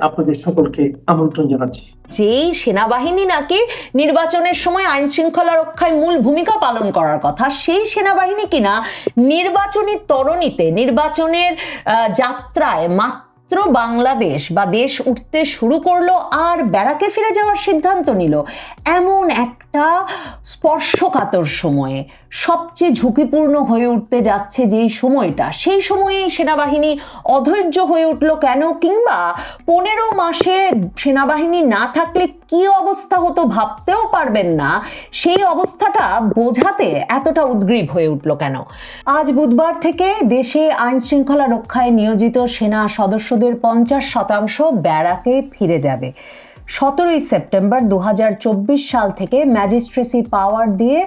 আপনাদের সকলকে আমন্ত্রণ সেনাবাহিনী নাকি নির্বাচনের সময় আইন শৃঙ্খলা রক্ষায় মূল ভূমিকা পালন করার কথা, সেই সেনাবাহিনী কিনা নির্বাচনী তরণীতে, নির্বাচনের যাত্রায় মাত্র বাংলাদেশ বা দেশ উঠতে শুরু করল আর বেড়াকে ফিরে যাওয়ার সিদ্ধান্ত নিল। এমন একটা স্পর্শকাতর সময়ে, সবচেয়ে ঝুঁকিপূর্ণ হয়ে উঠতে যাচ্ছে যেই সময়টা, সেই সময়ে সেনাবাহিনী অধৈর্য হয়ে উঠল কেন? কিংবা পনেরো মাসে সেনাবাহিনী না থাকলে কি অবস্থা হতো ভাবতেও পারবেন না। সেই অবস্থাটা বোঝাতে এতটা উদ্গ্রীব হয়ে উঠল কেন? আজ বুধবার থেকে দেশে আইন শৃঙ্খলা রক্ষায় নিয়োজিত সেনা সদস্যদের পঞ্চাশ শতাংশ ব্যারাকে ফিরে যাবে। সতেরোই সেপ্টেম্বর দু হাজার চব্বিশ সাল থেকে ম্যাজিস্ট্রেসি পাওয়ার দিয়ে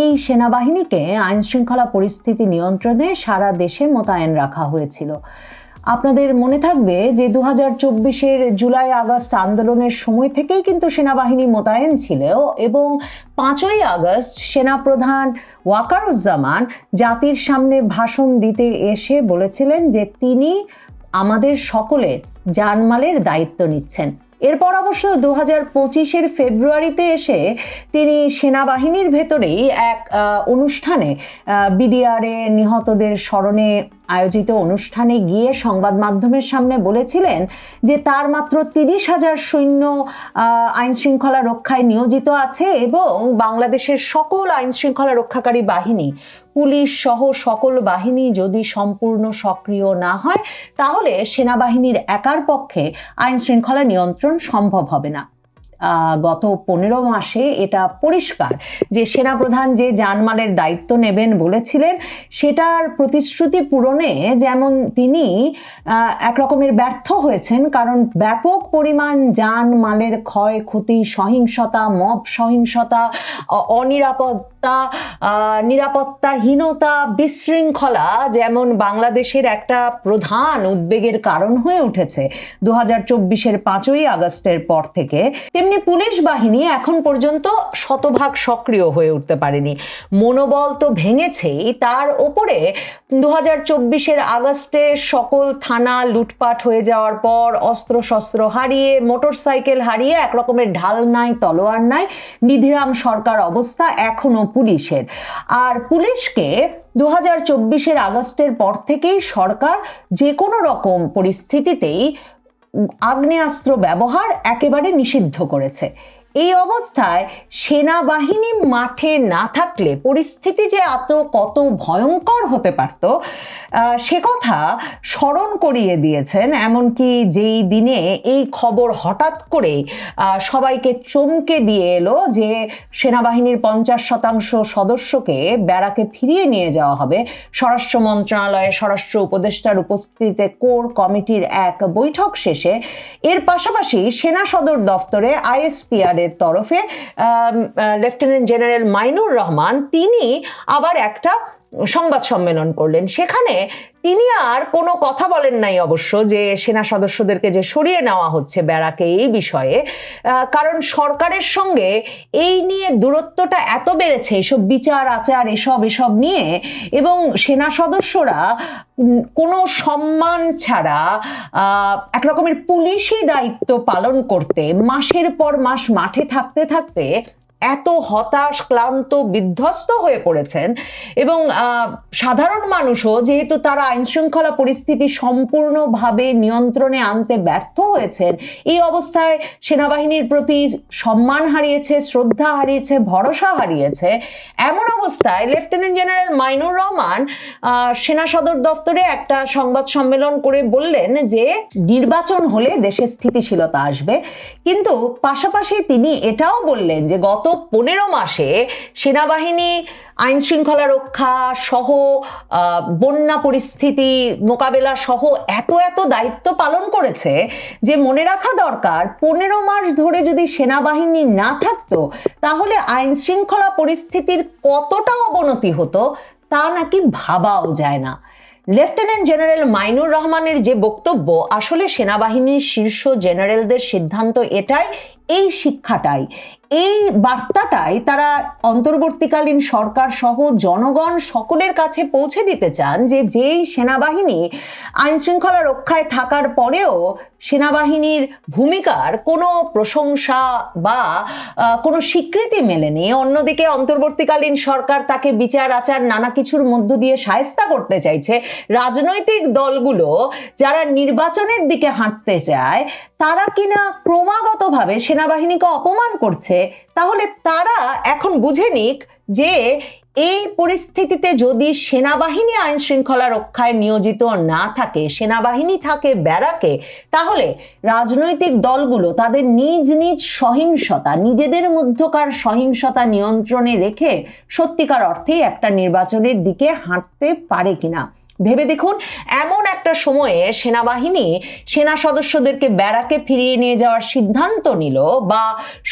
এই সেনাবাহিনীকে আইন শৃঙ্খলা পরিস্থিতি নিয়ন্ত্রণে সারা দেশে মোতায়েন রাখা হয়েছিল। আপনাদের মনে থাকবে যে দু হাজার চব্বিশের জুলাই আগস্ট আন্দোলনের সময় থেকেই কিন্তু সেনাবাহিনী মোতায়েন ছিল এবং পাঁচই আগস্ট সেনাপ্রধান ওয়াকারুজ্জামান জাতির সামনে ভাষণ দিতে এসে বলেছিলেন যে তিনি আমাদের সকলের জানমালের দায়িত্ব নিচ্ছেন। এরপর অবশ্য দু হাজার পঁচিশের ফেব্রুয়ারিতে এসে তিনি সেনাবাহিনীর ভেতরেই এক অনুষ্ঠানে বিডিআরে নিহতদের স্মরণে আয়োজিত অনুষ্ঠানে গিয়ে সংবাদ মাধ্যমের সামনে বলেছিলেন যে তার মাত্র তিরিশ হাজার সৈন্য আইন শৃঙ্খলা রক্ষায় নিয়োজিত আছে এবং বাংলাদেশের সকল আইন শৃঙ্খলা রক্ষাকারী বাহিনী, পুলিশ সহ সকল বাহিনী যদি সম্পূর্ণ সক্রিয় না হয়, তাহলে সেনাবাহিনীর একার পক্ষে আইন শৃঙ্খলা নিয়ন্ত্রণ সম্ভব হবে না। গত পনেরো মাসে এটা পরিষ্কার যে সেনাপ্রধান যে জানমালের দায়িত্ব নেবেন বলেছিলেন, সেটার প্রতিশ্রুতি পূরণে যেমন তিনি এক রকমের ব্যর্থ হয়েছেন, কারণ ব্যাপক পরিমাণ জানমালের ক্ষয়ক্ষতি, সহিংসতা, মব সহিংসতা অনিরাপত্তা নিরাপত্তাহীনতা, বিশৃঙ্খলা যেমন বাংলাদেশের একটা প্রধান উদ্বেগের কারণ হয়ে উঠেছে। দু হাজার চব্বিশের পাঁচই আগস্টের পর থেকে তেমনি পুলিশ বাহিনী এখন পর্যন্ত শতভাগ সক্রিয় হয়ে উঠতে পারেনি। মনোবল তো ভেঙেছেই, তার ওপরে দু হাজার চব্বিশের আগস্টে সকল থানা লুটপাট হয়ে যাওয়ার পর অস্ত্রশস্ত্র হারিয়ে, মোটরসাইকেল হারিয়ে এক রকমের ঢাল নাই, তলোয়ার নাই, নিধিরাম সরকার অবস্থা এখনও পুলিশের। আর পুলিশকে দু হাজার চব্বিশের আগস্টের পর থেকেই সরকার যে কোনো রকম পরিস্থিতিতেই আগ্নেয়াস্ত্র ব্যবহার একেবারে নিষিদ্ধ করেছে। এই অবস্থায় সেনাবাহিনী মাঠে না থাকলে পরিস্থিতি যে এত কত ভয়ঙ্কর হতে পারত সে কথা স্মরণ করিয়ে দিয়েছেন। এমনকি যেই দিনে এই খবর হঠাৎ করে সবাইকে চমকে দিয়ে এলো যে সেনাবাহিনীর পঞ্চাশ শতাংশ সদস্যকে ব্যারাকে ফিরিয়ে নিয়ে যাওয়া হবে। স্বরাষ্ট্র মন্ত্রণালয়ে স্বরাষ্ট্র উপদেষ্টার উপস্থিতিতে কোর কমিটির এক বৈঠক শেষে এর পাশাপাশি সেনা সদর দফতরে আইএসপিআর এর তরফে লেফটেন্যান্ট জেনারেল মাইনুর রহমান তিনি আবার একটা সংবাদ সম্মেলন করলেন। সেখানে তিনি আর কোনো কথা বলেন নাই অবশ্য যে সেনা সদস্যদেরকে যে সরিয়ে নেওয়া হচ্ছে ব্যারাকে এই বিষয়ে। কারণ সরকারের সঙ্গে এই নিয়ে দূরত্বটা এত বেড়েছে, এসব বিচার, আচার, এসব এসব নিয়ে, এবং সেনা সদস্যরা কোনো সম্মান ছাড়া এক রকমের পুলিশি দায়িত্ব পালন করতে, মাসের পর মাস মাঠে থাকতে থাকতে এত হতাশ, ক্লান্ত, বিধ্বস্ত হয়ে পড়েছেন এবং সাধারণ মানুষও যেহেতু তারা আইন শৃঙ্খলা পরিস্থিতি সম্পূর্ণভাবে নিয়ন্ত্রণে আনতে ব্যর্থ হয়েছেন, এই অবস্থায় সেনাবাহিনীর প্রতি সম্মান হারিয়েছে, শ্রদ্ধা হারিয়েছে, ভরসা হারিয়েছে, এমন অবস্থায় লেফটেন্যান্ট জেনারেল মাইনুর রহমান সেনা সদর দপ্তরে একটা সংবাদ সম্মেলন করে বললেন যে নির্বাচন হলে দেশে স্থিতিশীলতা আসবে। কিন্তু পাশাপাশি তিনি এটাও বললেন যে গত পনেরো মাসে সেনাবাহিনী আইন শৃঙ্খলা রক্ষা সহ বন্যা পরিস্থিতি মোকাবেলা সহ এত এত দায়িত্ব পালন করেছে যে মনে রাখা দরকার পনেরো মাস ধরে যদি সেনাবাহিনী না থাকতো তাহলে আইন শৃঙ্খলা পরিস্থিতির কতটা অবনতি হতো তা নাকি ভাবাও যায় না। লেফটেন্যান্ট জেনারেল মাইনুর রহমানের যে বক্তব্য, আসলে সেনাবাহিনীর শীর্ষ জেনারেলদের সিদ্ধান্ত এটাই, এই শিক্ষাটাই। এই বার্তাটাই তারা অন্তর্বর্তীকালীন সরকার সহ জনগণ সকলের কাছে পৌঁছে দিতে চান যে যেই সেনাবাহিনী আইন শৃঙ্খলা রক্ষায় থাকার পরেও সেনাবাহিনীর ভূমিকার কোনো প্রশংসা বা কোনো স্বীকৃতি মেলেনি। অন্যদিকে অন্তর্বর্তীকালীন সরকার তাকে বিচার, আচার নানা কিছুর মধ্য দিয়ে সায়স্তা করতে চাইছে। রাজনৈতিক দলগুলো যারা নির্বাচনের দিকে হাঁটতে চায়, তারা কিনা ক্রমাগতভাবে সেনাবাহিনীকে অপমান করছে? তাহলে তারা এখন বুঝে নিক যে এই পরিস্থিতিতে যদি সেনাবাহিনী আইন শৃঙ্খলা রক্ষায় নিয়োজিত না থাকে, সেনাবাহিনী থাকে ব্যারাকে, তাহলে রাজনৈতিক দলগুলো তাদের নিজ নিজ সহিংসতা, নিজেদের মধ্যকার সহিংসতা নিয়ন্ত্রণে রেখে সত্যিকার অর্থেই একটা নির্বাচনের দিকে হাঁটতে পারে কিনা। ভেবে দেখুন, এমন একটা সময়ে সেনাবাহিনী সেনা সদস্যদেরকে ব্যারাকে ফিরিয়ে নিয়ে যাওয়ার সিদ্ধান্ত নিল বা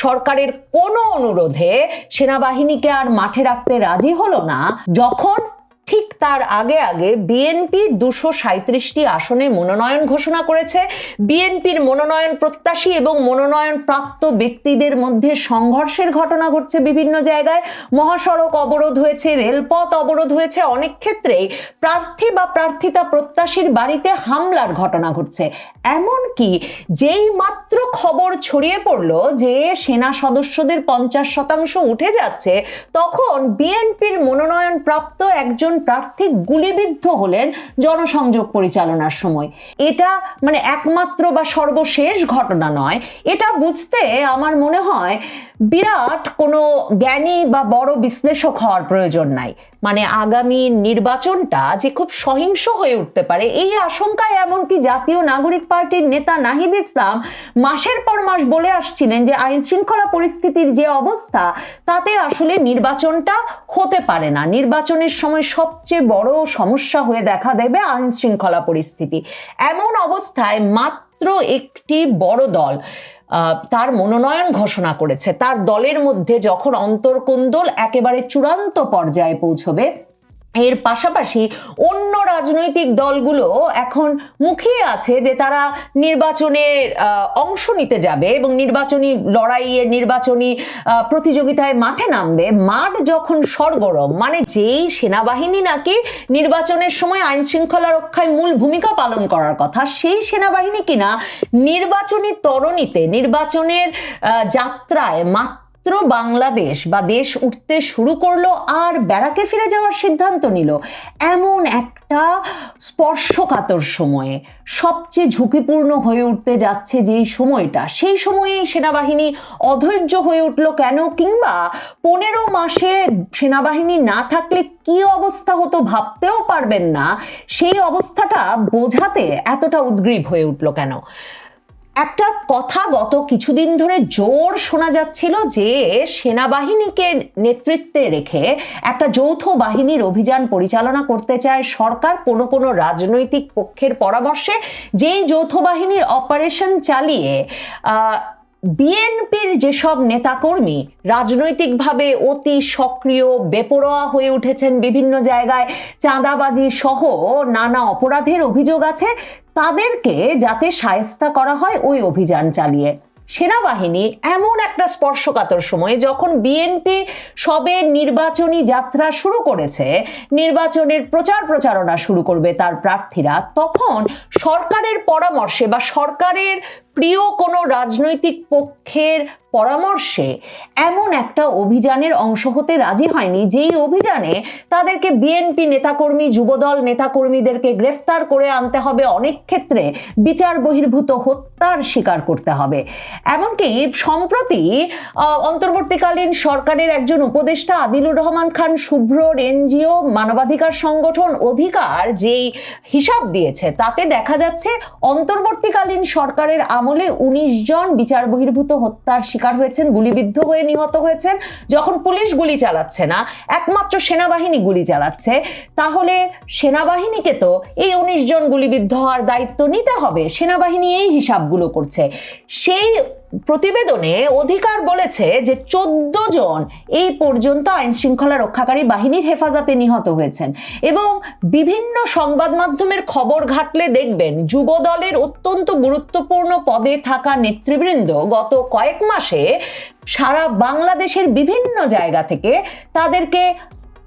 সরকারের কোনো অনুরোধে সেনাবাহিনীকে আর মাঠে রাখতে রাজি হলো না, যখন ঠিক তার আগে আগে বিএনপি দুশো সাঁত্রিশটি আসনে মনোনয়ন ঘোষণা করেছে। বিএনপির মনোনয়ন প্রত্যাশী এবং মনোনয়ন প্রাপ্ত ব্যক্তিদের মধ্যে সংঘর্ষের ঘটনা ঘটছে বিভিন্ন জায়গায়। মহাসড়ক অবরোধ হয়েছে, রেলপথ অবরোধ হয়েছে, অনেক ক্ষেত্রেই প্রার্থী বা প্রার্থিতা প্রত্যাশীর বাড়িতে হামলার ঘটনা ঘটছে। এমনকি যেই মাত্র খবর ছড়িয়ে পড়ল যে সেনা সদস্যদের পঞ্চাশ শতাংশ উঠে যাচ্ছে, তখন বিএনপির মনোনয়ন প্রাপ্ত একজন প্রার্থী গুলিবিদ্ধ হলেন জনসংযোগ পরিচালনার সময়। এটা মানে একমাত্র বা সর্বশেষ ঘটনা নয়। এটা বুঝতে আমার মনে হয় বিরাট কোনো জ্ঞানী বা বড় বিশ্লেষক হওয়ার প্রয়োজন নাই। মানে আগামী নির্বাচনটা যে খুব সহিংস হয়ে উঠতে পারে, এই আশঙ্কায় এমনকি জাতীয় নাগরিক পার্টির নেতা নাহিদ ইসলাম মাসের পর মাস বলে আসছিলেন যে আইন শৃঙ্খলা পরিস্থিতির যে অবস্থা, তাতে আসলে নির্বাচনটা হতে পারে না। নির্বাচনের সময় সবচেয়ে বড় সমস্যা হয়ে দেখা দেবে আইন শৃঙ্খলা পরিস্থিতি। এমন অবস্থায় মাত্র একটি বড় দল তার মনোনয়ন ঘোষণা করেছে। তার দলের মধ্যে যখন অন্তর্কোন্দল একেবারে চূড়ান্ত পর্যায়ে পৌঁছবে এর পাশাপাশি অন্য রাজনৈতিক দলগুলো এখন মুখিয়ে আছে যে তারা নির্বাচনের অংশ নিতে যাবে এবং নির্বাচনী লড়াইয়ে নির্বাচনী প্রতিযোগিতায় মাঠে নামবে। মাঠ যখন সরগরম মানে যেই সেনাবাহিনী নাকি নির্বাচনের সময় আইন শৃঙ্খলা রক্ষায় মূল ভূমিকা পালন করার কথা, সেই সেনাবাহিনী কিনা নির্বাচনী তরণীতে, নির্বাচনের যাত্রায় মাত্র বাংলাদেশ বা দেশ উঠতে শুরু করল আর ব্যারাকে ফিরে যাওয়ার সিদ্ধান্ত নিল। এমন একটা স্পর্শকাতর সময়ে সবচেয়ে ঝুঁকিপূর্ণ হয়ে উঠতে যাচ্ছে যেই সময়টা, সেই সময়ে সেনাবাহিনী অধৈর্য হয়ে উঠল কেন? কিংবা পনেরো মাসে সেনাবাহিনী না থাকলে কি অবস্থা হতো ভাবতেও পারবেন না। সেই অবস্থাটা বোঝাতে এতটা উদ্গ্রীব হয়ে উঠল কেন? একটা কথা গত কিছুদিন ধরে জোর শোনা যাচ্ছিল যে সেনাবাহিনীকে নেতৃত্বে রেখে একটা যৌথ বাহিনীর অভিযান পরিচালনা করতে চায় সরকার কোনো কোনো রাজনৈতিক পক্ষের পরামর্শে। যেই যৌথ বাহিনীর অপারেশন চালিয়ে বিএনপির যেসব নেতাকর্মী রাজনৈতিকভাবে অতি সক্রিয়, বেপরোয়া হয়ে উঠেছেন বিভিন্ন জায়গায়, চাঁদাবাজি সহ নানা অপরাধের অভিযোগ আছে, তাদেরকে যাতে সায়স্তা করা হয় ওই অভিযান চালিয়ে। সেনাবাহিনী এমন একটা স্পর্শকাতর সময়ে যখন বিএনপি সবে নির্বাচনী যাত্রা শুরু করেছে, নির্বাচনের প্রচার প্রচারণা শুরু করবে তার প্রার্থীরা, তখন সরকারের পরামর্শে বা সরকারের প্রিয় কোনো রাজনৈতিক পক্ষের পরামর্শে এমন একটা অভিযানের অংশ হতে রাজি হয়নি, যেই অভিযানে তাদেরকে বিএনপি নেতাকর্মী, যুবদল নেতাকর্মীদেরকে গ্রেফতার করে আনতে হবে। অনেক ক্ষেত্রে বিচার বহির্ভূত হত্যার শিকার করতে হবে। এমনকি সম্প্রতি অন্তর্বর্তীকালীন সরকারের একজন উপদেষ্টা আদিলুর রহমান খান শুভ্র এনজিও মানবাধিকার সংগঠন অধিকার যেই হিসাব দিয়েছে, তাতে দেখা যাচ্ছে অন্তর্বর্তীকালীন সরকারের আমলে উনিশ জন বিচার বহির্ভূত হত্যার শিকার হয়েছেন, গুলিবিদ্ধ হয়ে নিহত হয়েছেন। যখন পুলিশ গুলি চালাচ্ছে না, একমাত্র সেনাবাহিনী গুলি চালাচ্ছে, তাহলে সেনাবাহিনীকে তো এই উনিশ জন গুলিবিদ্ধ হওয়ার দায়িত্ব নিতে হবে। সেনাবাহিনী এই হিসাবগুলো করছে। সেই প্রতিবেদনে অধিকার বলেছে যে চোদ্দ জন এই পর্যন্ত আইন শৃঙ্খলা রক্ষাকারী বাহিনীর হেফাজতে নিহত হয়েছেন। এবং বিভিন্ন সংবাদ মাধ্যমের খবর ঘাটলে দেখবেন যুব দলের অত্যন্ত গুরুত্বপূর্ণ পদে থাকা নেতৃবৃন্দ গত কয়েক মাসে সারা বাংলাদেশের বিভিন্ন জায়গা থেকে তাদেরকে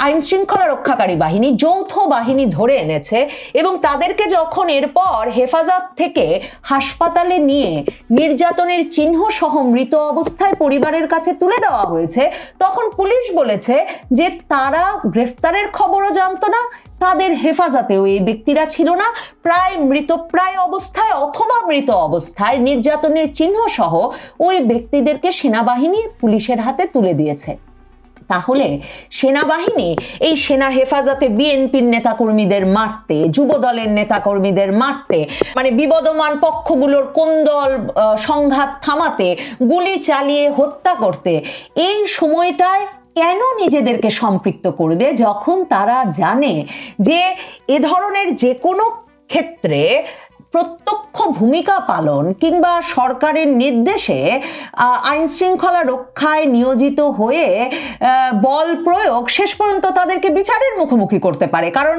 আইন শৃঙ্খলা রক্ষাকারী বাহিনী যৌথ বাহিনী ধরে এনেছে এবং তাদেরকে যখন এরপর হেফাজত থেকে হাসপাতালে নিয়ে নির্যাতনের চিহ্ন সহ মৃত অবস্থায় পরিবারের কাছে তুলে দেওয়া হয়েছে, তখন পুলিশ বলেছে যে তারা গ্রেফতারের খবরও জানতো না, তাদের হেফাজতেও এই ব্যক্তিরা ছিল না। প্রায় মৃতপ্রায় অবস্থায় অথবা মৃত অবস্থায় নির্যাতনের চিহ্ন সহ ওই ব্যক্তিদেরকে সেনাবাহিনী পুলিশের হাতে তুলে দিয়েছে। তাহলে সেনাবাহিনী এই সেনা হেফাজতে বিএনপির নেতাকর্মীদের মারতে যুব দলের নেতাকর্মীদের মারতে মানে বিবদমান পক্ষগুলোর কোন্দল আহ, সংঘাত থামাতে গুলি চালিয়ে হত্যা করতে এই সময়টায় কেন নিজেদেরকে সম্পৃক্ত করবে যখন তারা জানে যে এ ধরনের যে কোনো ক্ষেত্রে প্রত্যক্ষ ভূমিকা পালন কিংবা সরকারের নির্দেশে আইন শৃঙ্খলা রক্ষায় নিয়োজিত হয়ে বল প্রয়োগ শেষ পর্যন্ত তাদেরকে বিচারের মুখোমুখি করতে পারে। কারণ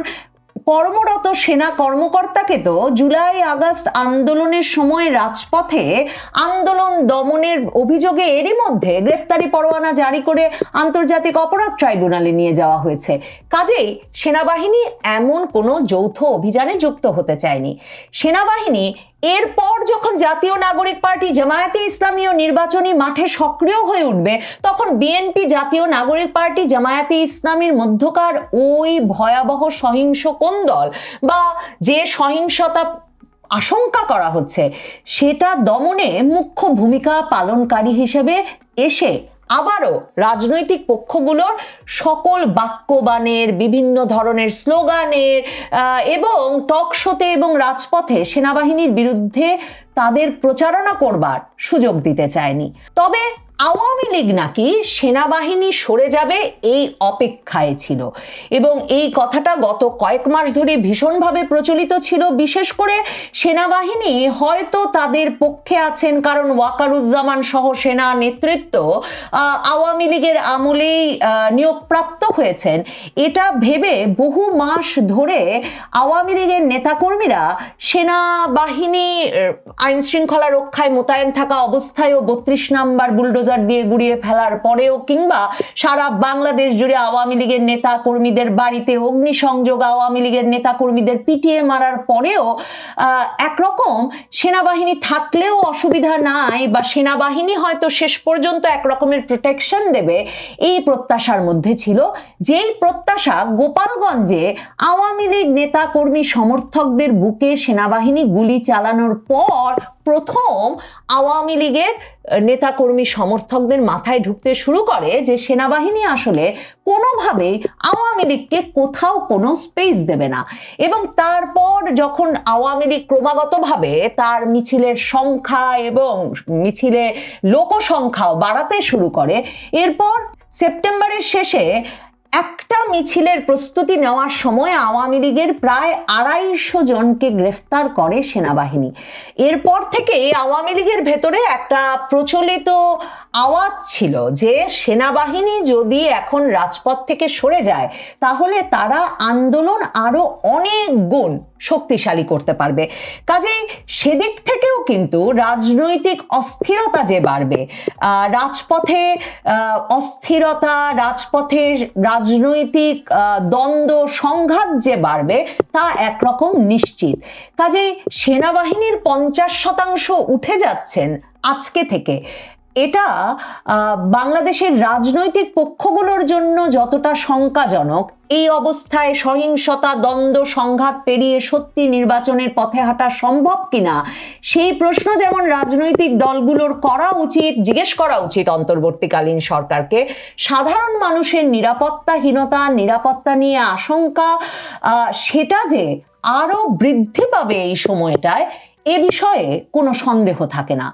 কর্মরত সেনা কর্মকর্তাকে তো জুলাই আগস্ট আন্দোলনের সময় রাজপথে আন্দোলন দমনের অভিযোগে এরই মধ্যে গ্রেফতারি পরোয়ানা জারি করে আন্তর্জাতিক অপরাধ ট্রাইব্যুনালে নিয়ে যাওয়া হয়েছে। কাজেই সেনাবাহিনী এমন কোনো যৌথ অভিযানে যুক্ত হতে চায়নি। সেনাবাহিনী এরপর যখন জাতীয় নাগরিক পার্টি জামায়াতে ইসলামী ও নির্বাচনী মাঠে সক্রিয় হয়ে উঠবে, তখন বিএনপি জাতীয় নাগরিক পার্টি জামায়াতে ইসলামীর মধ্যকার ওই ভয়াবহ সহিংস কোন্দল বা যে সহিংসতা আশঙ্কা করা হচ্ছে, সেটা দমনে মুখ্য ভূমিকা পালনকারী হিসেবে এসে আবারও রাজনৈতিক পক্ষগুলোর সকল বাক্যবাণের, বিভিন্ন ধরনের স্লোগানের এবং টক শোতে এবং রাজপথে সেনাবাহিনীর বিরুদ্ধে তাদের প্রচারণা করবার সুযোগ দিতে চায়নি। তবে আওয়ামী লীগ নাকি সেনাবাহিনী সরে যাবে এই অপেক্ষায় ছিল। এবং এই কথাটা গত কয়েক মাস ধরে ভীষণভাবে প্রচলিত ছিল। বিশেষ করে সেনাবাহিনী হয়তো তাদের পক্ষে আছেন কারণ ওয়াকারুজ্জামান সহ সেনা নেতৃত্ব আওয়ামী লীগের আমলেই নিয়োগপ্রাপ্ত হয়েছেন। এটা ভেবে বহু মাস ধরে আওয়ামী লীগের নেতাকর্মীরা সেনাবাহিনী আহ, আইন শৃঙ্খলা রক্ষায় মোতায়েন থাকা অবস্থায়ও বত্রিশ নাম্বার বুলডোজার দিয়ে গুড়িয়ে ফেলার পরেও কিংবা সারা বাংলাদেশ জুড়ে আওয়ামী লীগের নেতা কর্মীদের বাড়িতে অগ্নিসংযোগ আওয়ামী লীগের নেতা কর্মীদের পিটিয়ে মারার পরেও একরকম সেনাবাহিনী থাকলেও অসুবিধা নাই বা সেনাবাহিনী হয়তো শেষ পর্যন্ত এক রকমের প্রোটেকশন দেবে, এই প্রত্যাশার মধ্যে ছিল। যেই প্রত্যাশা গোপালগঞ্জে আওয়ামী লীগ নেতা কর্মী সমর্থকদের বুকে সেনাবাহিনী গুলি চালানোর পর প্রথম আওয়ামী লীগের নেতাকর্মী সমর্থকদের মাথায় ঢুকতে শুরু করে যে সেনাবাহিনী আসলে কোনোভাবেই আওয়ামী লীগকে কোথাও কোনো স্পেস দেবে না। এবং তারপর যখন আওয়ামী লীগ ক্রমাগতভাবে তার মিছিলের সংখ্যা এবং মিছিলে লোকসংখ্যাও বাড়াতে শুরু করে, এরপর সেপ্টেম্বরের শেষে একটা মিছিলের প্রস্তুতি নেওয়ার সময় আওয়ামী লীগের প্রায় আড়াইশো জনকে গ্রেফতার করে সেনাবাহিনী। এরপর থেকে আওয়ামী লীগের ভেতরে একটা প্রচলিত আওয়াজ ছিল যে সেনাবাহিনী যদি এখন রাজপথ থেকে সরে যায়, তাহলে তারা আন্দোলন আরও অনেক গুণ শক্তিশালী করতে পারবে। কাজেই সেদিক থেকেও কিন্তু রাজনৈতিক অস্থিরতা যে বাড়বে রাজপথে অস্থিরতা, রাজপথে রাজনৈতিক দ্বন্দ্ব, সংঘাত যে বাড়বে, তা একরকম নিশ্চিত। কাজেই সেনাবাহিনীর পঞ্চাশ শতাংশ উঠে যাচ্ছেন আজকে থেকে। এটা বাংলাদেশের রাজনৈতিক পক্ষগুলোর জন্য যতটা শঙ্কাজনক, এই অবস্থায় সহিংসতা, দ্বন্দ্ব, সংঘাত পেরিয়ে সত্যি নির্বাচনের পথে হাঁটা সম্ভব কিনা, সেই প্রশ্ন যেমন রাজনৈতিক দলগুলোর করা উচিত, জিজ্ঞেস করা উচিত অন্তর্বর্তীকালীন সরকারকে, সাধারণ মানুষের নিরাপত্তাহীনতা, নিরাপত্তা নিয়ে আশঙ্কা সেটা যে আরও বৃদ্ধি পাবে এই সময়টায়, এ বিষয়ে কোনো সন্দেহ থাকে না।